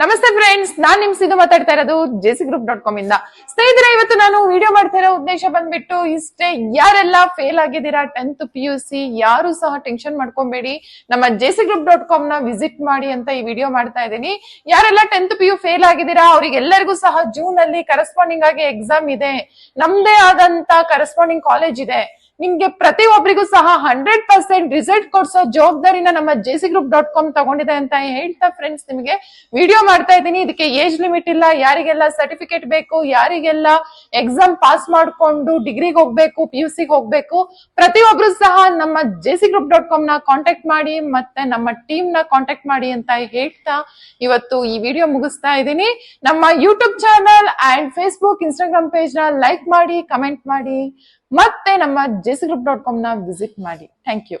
ನಮಸ್ತೆ ಫ್ರೆಂಡ್ಸ್ ನಾನ್ ನಿಮ್ ಸಿದ್ದು ಮಾತಾಡ್ತಾ ಇರೋದು ಜೆಸಿ ಗ್ರೂಪ್ ಡಾಟ್ ಕಾಮ್ ಇಂದ. ಸ್ನೇಹಿತರೆ, ಇವತ್ತು ನಾನು ವಿಡಿಯೋ ಮಾಡ್ತಾ ಇರೋ ಉದ್ದೇಶ ಬಂದ್ಬಿಟ್ಟು ಇಷ್ಟೇ, ಯಾರೆಲ್ಲ ಫೇಲ್ ಆಗಿದ್ದೀರಾ ಟೆಂತ್ ಪಿ ಯು ಸಿ ಯಾರು ಸಹ ಟೆನ್ಷನ್ ಮಾಡ್ಕೊಬೇಡಿ. ನಮ್ಮ ಜೆಸಿ ಗ್ರೂಪ್ ಡಾಟ್ ಕಾಮ್ನ ವಿಸಿಟ್ ಮಾಡಿ ಅಂತ ಈ ವಿಡಿಯೋ ಮಾಡ್ತಾ ಇದ್ದೀನಿ. ಯಾರೆಲ್ಲ ಟೆಂತ್ ಪಿ ಯು ಫೇಲ್ ಆಗಿದ್ದೀರಾ, ಅವ್ರಿಗೆಲ್ಲರಿಗೂ ಸಹ ಜೂನ್ ಅಲ್ಲಿ ಕರೆಸ್ಪಾಂಡಿಂಗ್ ಆಗಿ ಎಕ್ಸಾಮ್ ಇದೆ. ನಮ್ದೇ ಆದಂತ ಕರೆಸ್ಪಾಂಡಿಂಗ್ ಕಾಲೇಜ್ ಇದೆ. ನಿಮ್ಗೆ ಪ್ರತಿ ಒಬ್ಬರಿಗೂ ಸಹ ಹಂಡ್ರೆಡ್ ಪರ್ಸೆಂಟ್ ರಿಸಲ್ಟ್ ಕೊಡ್ಸೋ ಜವಾಬ್ದಾರಿನ ನಮ್ಮ ಜೆಸಿ ಗ್ರೂಪ್ ಡಾಟ್ ಕಾಮ್ ತಗೊಂಡಿದೆ ಅಂತ ಹೇಳ್ತಾ ಫ್ರೆಂಡ್ಸ್ ನಿಮಗೆ. ವಿಡಿಯೋ ಮಾಡ್ತಾ ಇದ್ದೀನಿ. ಇದಕ್ಕೆ ಏಜ್ ಲಿಮಿಟ್ ಇಲ್ಲ. ಯಾರಿಗೆಲ್ಲ ಸರ್ಟಿಫಿಕೇಟ್ ಬೇಕು, ಯಾರಿಗೆಲ್ಲ ಎಕ್ಸಾಮ್ ಪಾಸ್ ಮಾಡ್ಕೊಂಡು ಡಿಗ್ರಿಗೆ ಹೋಗ್ಬೇಕು ಪಿ ಯು ಸಿಗೆ ಹೋಗ್ಬೇಕು, ಪ್ರತಿಯೊಬ್ರು ಸಹ ನಮ್ಮ ಜೆಸಿ ಗ್ರೂಪ್ ಡಾಟ್ ಕಾಮ್ನ ಕಾಂಟ್ಯಾಕ್ಟ್ ಮಾಡಿ ಮತ್ತೆ ನಮ್ಮ ಟೀಮ್ನ ಕಾಂಟ್ಯಾಕ್ಟ್ ಮಾಡಿ ಅಂತ ಹೇಳ್ತಾ ಇವತ್ತು ಈ ವಿಡಿಯೋ ಮುಗಿಸ್ತಾ ಇದ್ದೀನಿ. ನಮ್ಮ YouTube channel and Facebook Instagram ಪೇಜ್ನ like ಮಾಡಿ ಕಮೆಂಟ್ ಮಾಡಿ. ಮತ್ತೆ ನಮ್ಮ ಜೆಸಿ ಗ್ರೂಪ್ ಡಾಟ್ ಕಾಮ್ನ ವಿಸಿಟ್ ಮಾಡಿ. Thank you